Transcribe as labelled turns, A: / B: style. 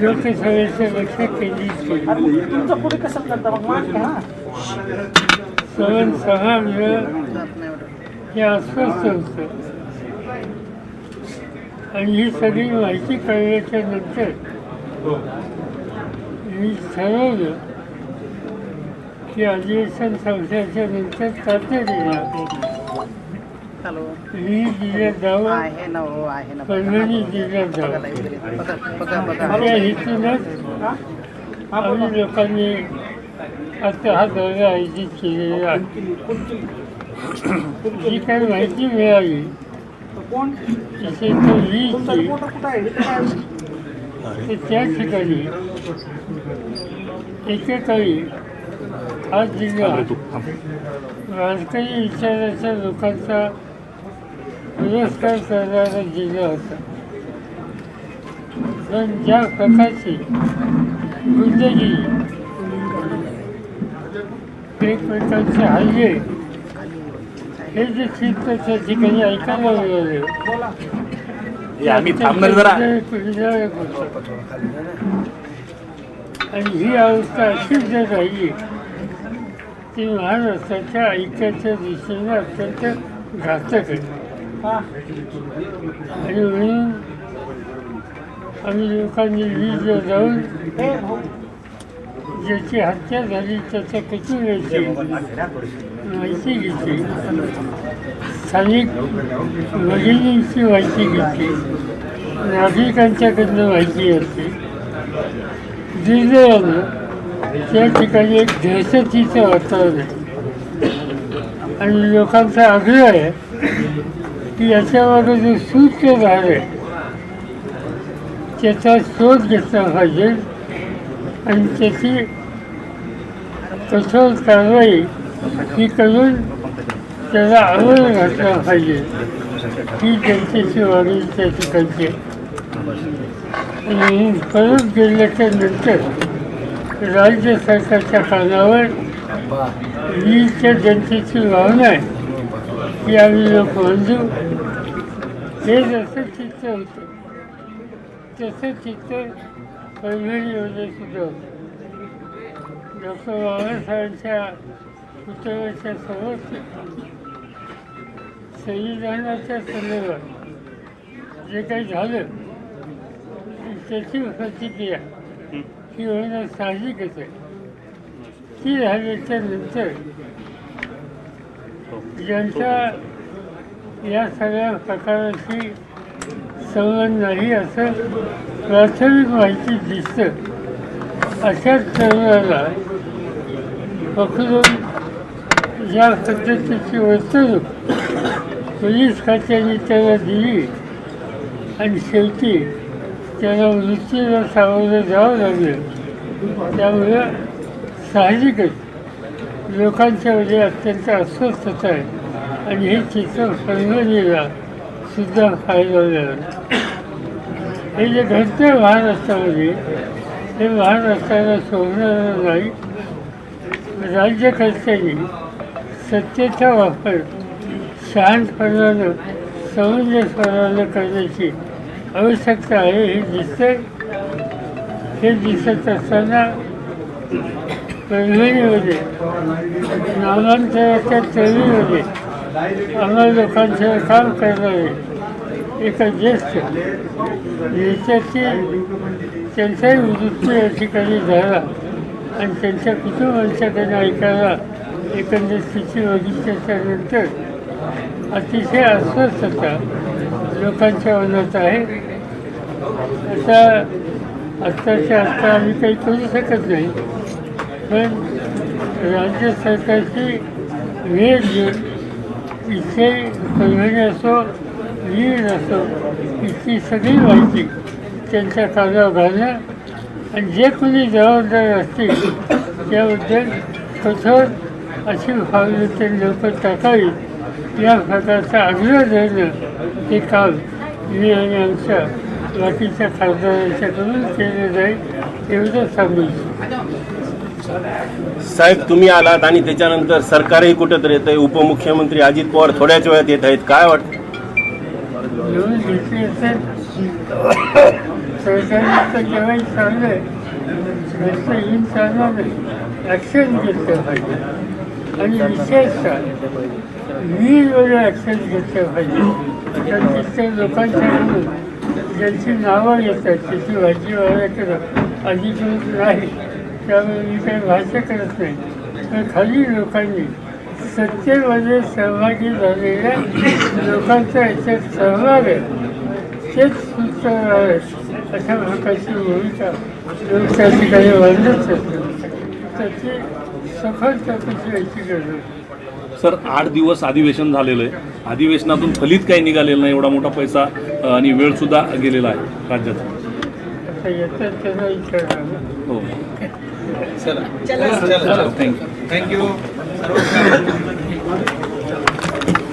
A: लोकसभेच्या
B: तुमचं पुढे कसं करता मग
A: सवन सहा हे अस्वस्थ होतं आणि ही सगळी माहिती कळल्याच्या नंतर मी ठरवलं की अधिवेशन संपल्याच्या नंतर तातडीने
B: हॅलो.
A: मी जिल्ह्यात जावं
B: आहे ना हो आहे ना.
A: परभणी जिल्ह्यात जावं
B: इकडे.
A: हेतूनच आम्ही लोकांनी आता हा दौरा आयोजित केलेला आहे? जी काही माहिती मिळाली तिथे तो तर त्या ठिकाणी एकेकाळी हा जिल्हा वारकरी विचाराच्या लोकांचा पुरस्कार करणारा जिल्हा होता. पण ज्या प्रकारची गुंडगिरी एकमेकांचे हल्ले हे जे चित्र त्या ठिकाणी ऐकायला मिळाले
C: आम्ही थांबणार जरा.
A: आणि ही अवस्था अशीच जर राहिली ती महाराष्ट्राच्या ऐक्याच्या दृष्टीने अत्यंत घातक आहे.
B: हा.
A: आणि म्हणून आम्ही लोकांनी वीज जाऊन ज्याची हत्या झाली त्याच्या कुटुंबाची माहिती घेतली. स्थानिक भगिनींची माहिती घेतली. नागरिकांच्याकडनं माहिती असते दुर्दैवानं त्या ठिकाणी एक दहशतीचं वातावरण आहे. आणि लोकांचा आग्रह आहे की याच्यावर जो सूत्रधार आहे त्याचा शोध घेतला पाहिजे. आणि त्याची कठोर कारवाई ही करून त्याला आवड घातला पाहिजे. ही जनतेची वाढून त्या ठिकाणची आणि परत गेल्याच्यानंतर राज्य सरकारच्या कानावर त्या जनतेची भावना आहे की आम्ही लोक बांधू. हे जसं चित्र होतं तसं चित्र परभणीमध्ये सुद्धा होतं डॉक्टर बाबासाहेबांच्या पुतळ्याच्या समोर संविधानाच्या संदर्भात जे काही झालं त्याची प्रतिक्रिया ही होणं साहजिकच आहे ती झाल्याच्यानंतर जनता या सगळ्या प्रकाराशी संबंध नाही असं प्राथमिक माहिती दिसतं. अशाच तरुणाला पकडून ज्या पद्धतीची वर्तणूक पोलीस खात्याने त्याला दिली आणि शेवटी त्याला मृत्यूला सामोरं जावं लागलं. त्यामुळं साहजिकच लोकांच्या मध्ये अत्यंत अस्वस्थता आहे. आणि हे चित्र परभणीला सुद्धा फायदा हे जे घडते महाराष्ट्रामध्ये हे महाराष्ट्राला शोभणारं नाही. राज्यकर्त्यांनी सत्तेचा वापर शहाणपणानं सौंदर्यपणानं करण्याची आवश्यकता आहे हे दिसते हे दिसत असताना परभणीमध्ये नामांतराच्या चळवळीमध्ये आम्हा लोकांचं काम करणारे एक ज्येष्ठ नेत्याची त्यांचाही वृत्ती या ठिकाणी झाला आणि त्यांच्या कुटुंबांच्याकडे ऐकायला एकंदर स्थिती बघितल्याच्या अतिशय अस्वस्थता लोकांच्या मनात आहे. आता आत्ताच्या आत्ता आम्ही काही करू शकत नाही. पण राज्य सरकारची वेळ घेऊन इथे परभणी असो वीर असो इथली सगळी माहिती त्यांच्या कानावर घालणं आणि जे कोणी जबाबदार असतील त्याबद्दल कठोर अशी भावना ते लोक टाकावी. या प्रकारचा आग्रह धरणं हे काम मी आणि आमच्या बाकीच्या खासदारांच्याकडून केलं जाईल एवढं सांगू इच्छितो.
D: साहेब तुम्ही आलात आणि त्याच्यानंतर सरकारही कुठेतरी येत आहे उपमुख्यमंत्री अजित पवार थोड्याच वेळात येत आहेत. काय वाटतं?
A: येऊन घेतली असेल सरकारने तर ॲक्शन घेतलं पाहिजे. आणि विशेषतः वीरवेळी ॲक्शन घेतलं पाहिजे तिथल्या लोकांच्याकडून ज्यांची नावं येतात त्याची भाजी वाढायचं अधिकृत नाही त्यामुळे मी काही भाष्य करत नाही. पण खाली लोकांनी सत्तेमध्ये सहभागी झालेल्या लोकांचा याच्यात सहभाग आहे. तेच आहे अशा प्रकारची भूमिका लोक त्या ठिकाणी असतात त्याची सखोल चौकशी व्हायची गरज.
C: सर आठ दिवस अधिवेशन झालेलं आहे. अधिवेशनातून फलित काही निघालेलं नाही. एवढा मोठा पैसा आणि वेळ सुद्धा गेलेला आहे राज्याचा.
A: आता येतात त्यांना विचारणार ना.
C: हो
E: चला
C: थँक्यू
E: थँक्यू